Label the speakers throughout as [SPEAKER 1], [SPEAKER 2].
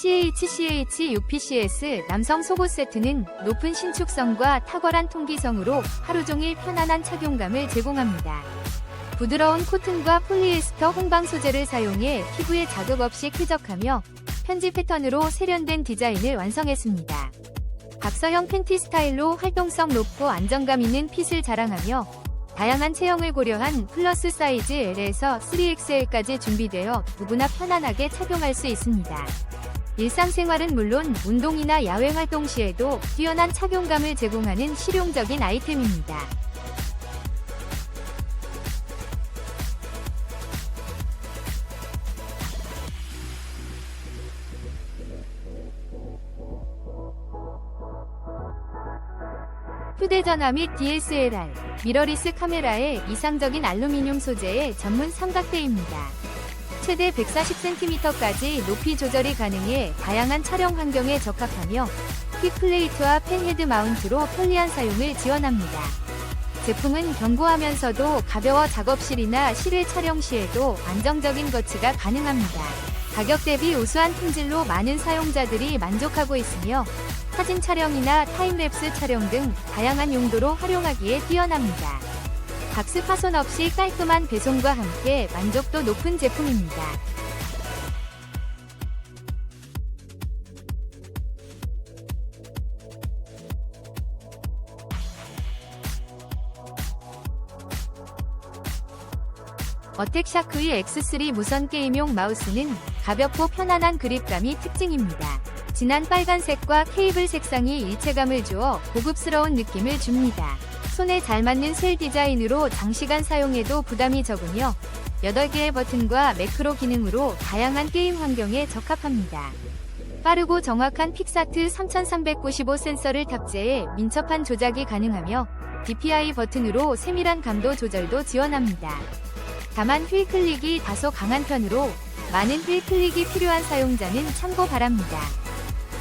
[SPEAKER 1] CHCH6PCS 남성 속옷 세트는 높은 신축성과 탁월한 통기성으로 하루 종일 편안한 착용감을 제공합니다. 부드러운 코튼과 폴리에스터 홍방 소재를 사용해 피부에 자극 없이 쾌적하며 편지 패턴으로 세련된 디자인을 완성했습니다. 박서형 팬티 스타일로 활동성 높고 안정감 있는 핏을 자랑하며 다양한 체형을 고려한 플러스 사이즈 L에서 3XL까지 준비되어 누구나 편안하게 착용할 수 있습니다. 일상생활은 물론 운동이나 야외 활동 시에도 뛰어난 착용감을 제공하는 실용적인 아이템입니다. 휴대전화 및 DSLR, 미러리스 카메라의 이상적인 알루미늄 소재의 전문 삼각대입니다. 최대 140cm까지 높이 조절이 가능해 다양한 촬영 환경에 적합하며 퀵 플레이트와 펜 헤드 마운트로 편리한 사용을 지원합니다. 제품은 견고하면서도 가벼워 작업실이나 실외 촬영 시에도 안정적인 거치가 가능합니다. 가격 대비 우수한 품질로 많은 사용자들이 만족하고 있으며 사진 촬영이나 타임랩스 촬영 등 다양한 용도로 활용하기에 뛰어납니다. 박스 파손 없이 깔끔한 배송과 함께 만족도 높은 제품입니다. 어택샤크의 X3 무선 게임용 마우스는 가볍고 편안한 그립감이 특징입니다. 진한 빨간색과 케이블 색상이 일체감을 주어 고급스러운 느낌을 줍니다. 손에 잘 맞는 셀 디자인으로 장시간 사용해도 부담이 적으며 8개의 버튼과 매크로 기능으로 다양한 게임 환경에 적합합니다. 빠르고 정확한 픽사트 3395 센서를 탑재해 민첩한 조작이 가능하며 DPI 버튼으로 세밀한 감도 조절도 지원합니다. 다만 휠 클릭이 다소 강한 편으로 많은 휠 클릭이 필요한 사용자는 참고 바랍니다.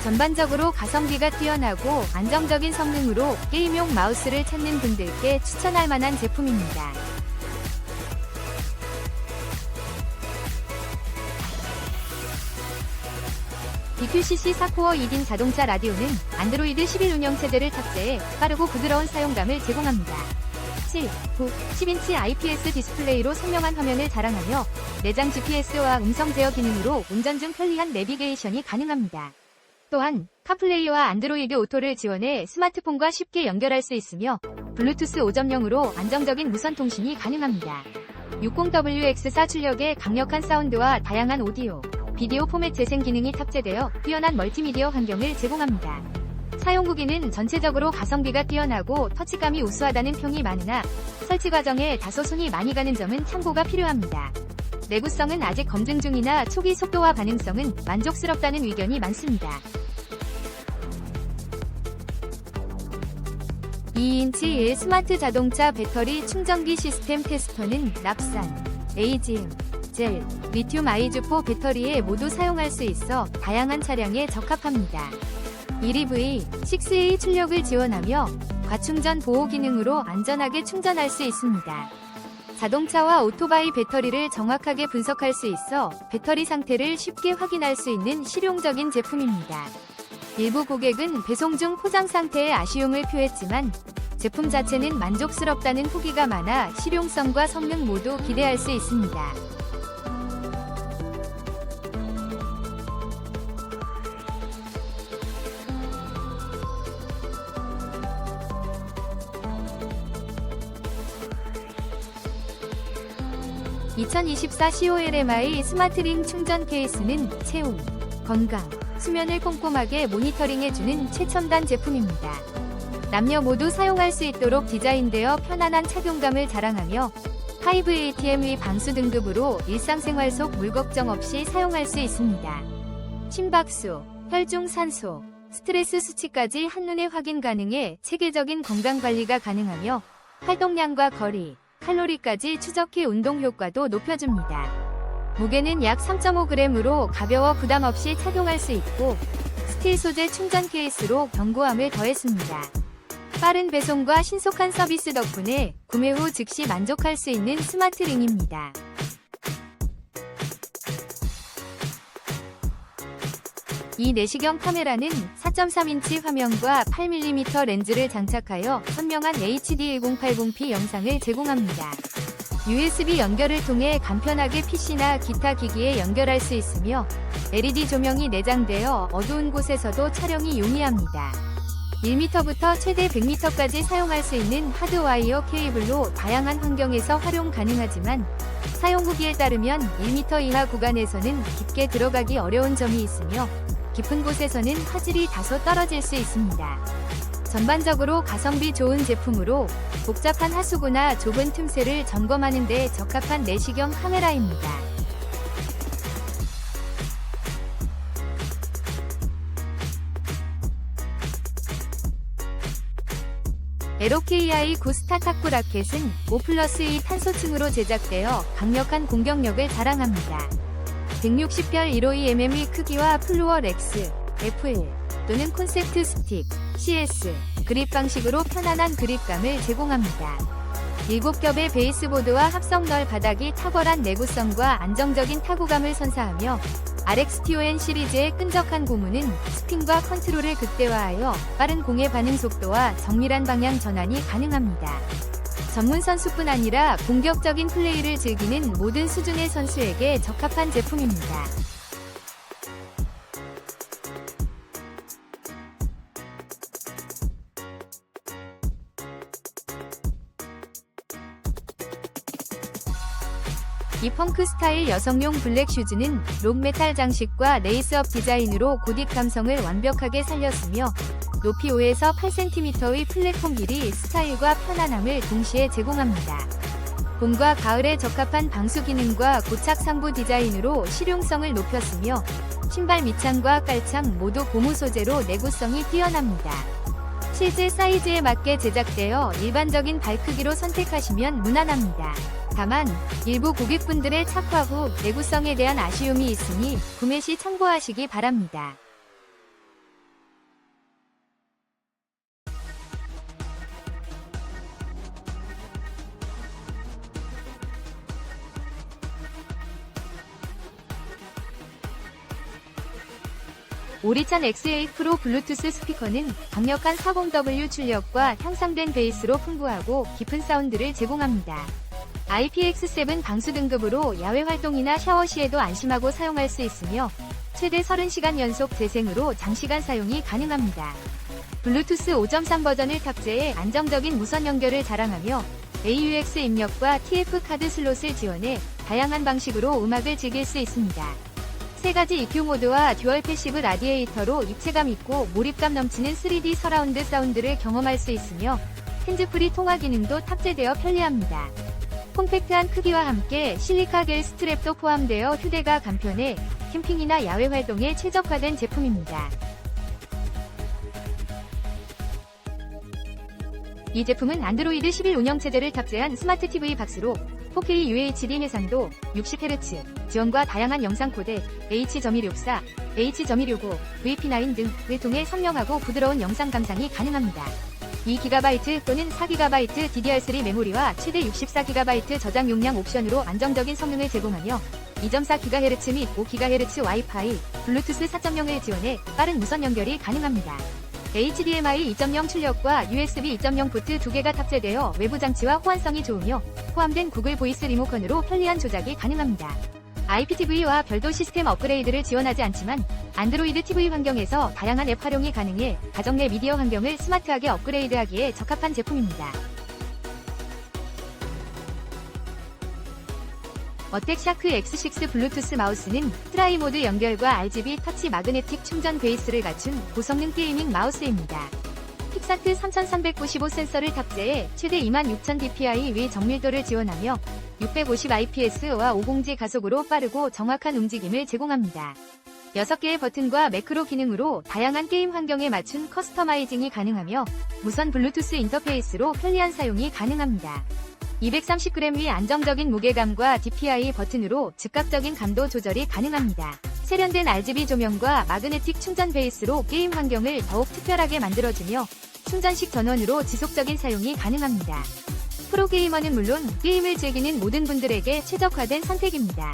[SPEAKER 1] 전반적으로 가성비가 뛰어나고 안정적인 성능으로 게임용 마우스를 찾는 분들께 추천할 만한 제품입니다. BQCC 4코어 2딘 자동차 라디오는 안드로이드 11 운영 체제를 탑재해 빠르고 부드러운 사용감을 제공합니다. 7, 9, 10인치 IPS 디스플레이로 선명한 화면을 자랑하며 내장 GPS와 음성 제어 기능으로 운전 중 편리한 내비게이션이 가능합니다. 또한 카플레이와 안드로이드 오토를 지원해 스마트폰과 쉽게 연결할 수 있으며 블루투스 5.0으로 안정적인 무선 통신이 가능합니다. 60WX4 출력의 강력한 사운드와 다양한 오디오, 비디오 포맷 재생 기능이 탑재되어 뛰어난 멀티미디어 환경을 제공합니다. 사용 후기는 전체적으로 가성비가 뛰어나고 터치감이 우수하다는 평이 많으나 설치 과정에 다소 손이 많이 가는 점은 참고가 필요합니다. 내구성은 아직 검증 중이나 초기 속도와 반응성은 만족스럽다는 의견이 많습니다. 2인치 스마트 자동차 배터리 충전기 시스템 테스터는 납산, AGM, 젤, 리튬 아이즈포 배터리에 모두 사용할 수 있어 다양한 차량에 적합합니다. 1EV, 6A 출력을 지원하며 과충전 보호 기능으로 안전하게 충전할 수 있습니다. 자동차와 오토바이 배터리를 정확하게 분석할 수 있어 배터리 상태를 쉽게 확인할 수 있는 실용적인 제품입니다. 일부 고객은 배송 중 포장 상태에 아쉬움을 표했지만 제품 자체는 만족스럽다는 후기가 많아 실용성과 성능 모두 기대할 수 있습니다. (2024) COLMI 스마트링 충전 케이스는 체온, 건강, 수면을 꼼꼼하게 모니터링해주는 최첨단 제품입니다. 남녀 모두 사용할 수 있도록 디자인되어 편안한 착용감을 자랑하며 5ATM의 방수 등급으로 일상생활 속 물 걱정 없이 사용할 수 있습니다. 심박수, 혈중 산소, 스트레스 수치까지 한눈에 확인 가능해 체계적인 건강 관리가 가능하며 활동량과 거리, 칼로리까지 추적해 운동 효과도 높여줍니다. 무게는 약 3.5g으로 가벼워 부담 없이 착용할 수 있고 스틸 소재 충전 케이스로 견고함을 더했습니다. 빠른 배송과 신속한 서비스 덕분에 구매 후 즉시 만족할 수 있는 스마트 링입니다. 이 내시경 카메라는 4.3인치 화면과 8mm 렌즈를 장착하여 선명한 HD 1080p 영상을 제공합니다. USB 연결을 통해 간편하게 PC나 기타 기기에 연결할 수 있으며 LED 조명이 내장되어 어두운 곳에서도 촬영이 용이합니다. 1m부터 최대 100m까지 사용할 수 있는 하드와이어 케이블로 다양한 환경에서 활용 가능하지만 사용 후기에 따르면 1m 이하 구간에서는 깊게 들어가기 어려운 점이 있으며 깊은 곳에서는 화질이 다소 떨어질 수 있습니다. 전반적으로 가성비 좋은 제품으로 복잡한 하수구나 좁은 틈새를 점검하는 데 적합한 내시경 카메라입니다. LOKI 9 스타 탁구 라켓은 5 플러스 2 탄소층으로 제작되어 강력한 공격력을 자랑합니다. 160별 152mm의 크기와 플루어 렉스, FL 또는 콘셉트 스틱, CS, 그립 방식으로 편안한 그립감을 제공합니다. 7겹의 베이스보드와 합성 널 바닥이 탁월한 내구성과 안정적인 타구감을 선사하며 RXTON 시리즈의 끈적한 고무는 스핀과 컨트롤을 극대화하여 빠른 공의 반응 속도와 정밀한 방향 전환이 가능합니다. 전문 선수뿐 아니라 공격적인 플레이를 즐기는 모든 수준의 선수에게 적합한 제품입니다. 이 펑크 스타일 여성용 블랙 슈즈는 록메탈 장식과 레이스업 디자인으로 고딕 감성을 완벽하게 살렸으며 높이 5에서 8cm의 플랫폼 길이 스타일과 편안함을 동시에 제공합니다. 봄과 가을에 적합한 방수 기능과 고착 상부 디자인으로 실용성을 높였으며 신발 밑창과 깔창 모두 고무 소재로 내구성이 뛰어납니다. 실제 사이즈에 맞게 제작되어 일반적인 발 크기로 선택하시면 무난합니다. 다만 일부 고객분들의 착화 후 내구성에 대한 아쉬움이 있으니 구매 시 참고하시기 바랍니다. 오리찬 X8 프로 블루투스 스피커는 강력한 40W 출력과 향상된 베이스로 풍부하고 깊은 사운드를 제공합니다. IPX7 방수 등급으로 야외 활동이나 샤워 시에도 안심하고 사용할 수 있으며 최대 30시간 연속 재생으로 장시간 사용이 가능합니다. 블루투스 5.3 버전을 탑재해 안정적인 무선 연결을 자랑하며 AUX 입력과 TF 카드 슬롯을 지원해 다양한 방식으로 음악을 즐길 수 있습니다. 세 가지 EQ 모드와 듀얼 패시브 라디에이터로 입체감 있고 몰입감 넘치는 3D 서라운드 사운드를 경험할 수 있으며 핸즈프리 통화 기능도 탑재되어 편리합니다. 콤팩트한 크기와 함께 실리카 겔 스트랩도 포함되어 휴대가 간편해 캠핑이나 야외 활동에 최적화된 제품입니다. 이 제품은 안드로이드 11 운영 체제를 탑재한 스마트 TV 박스로 4K UHD 해상도 60Hz 지원과 다양한 영상 코드 H.264, H.259, VP9 등을 통해 선명하고 부드러운 영상 감상이 가능합니다. 2GB 또는 4GB DDR3 메모리와 최대 64GB 저장 용량 옵션으로 안정적인 성능을 제공하며 2.4GHz 및 5GHz 와이파이, 블루투스 4.0을 지원해 빠른 무선 연결이 가능합니다. HDMI 2.0 출력과 USB 2.0 포트 2개가 탑재되어 외부 장치와 호환성이 좋으며 포함된 구글 보이스 리모컨으로 편리한 조작이 가능합니다. IPTV와 별도 시스템 업그레이드를 지원하지 않지만 안드로이드 TV 환경에서 다양한 앱 활용이 가능해 가정 내 미디어 환경을 스마트하게 업그레이드하기에 적합한 제품입니다. 어택 샤크 X6 블루투스 마우스는 트라이 모드 연결과 RGB 터치 마그네틱 충전 베이스를 갖춘 고성능 게이밍 마우스입니다. 픽사트 3395 센서를 탑재해 최대 26000dpi 위 정밀도를 지원하며 650IPS와 5공지 가속으로 빠르고 정확한 움직임을 제공합니다. 6개의 버튼과 매크로 기능으로 다양한 게임 환경에 맞춘 커스터마이징이 가능하며 무선 블루투스 인터페이스로 편리한 사용이 가능합니다. 230g 위 안정적인 무게감과 DPI 버튼으로 즉각적인 감도 조절이 가능합니다. 세련된 RGB 조명과 마그네틱 충전 베이스로 게임 환경을 더욱 특별하게 만들어주며 충전식 전원으로 지속적인 사용이 가능합니다. 프로게이머는 물론 게임을 즐기는 모든 분들에게 최적화된 선택입니다.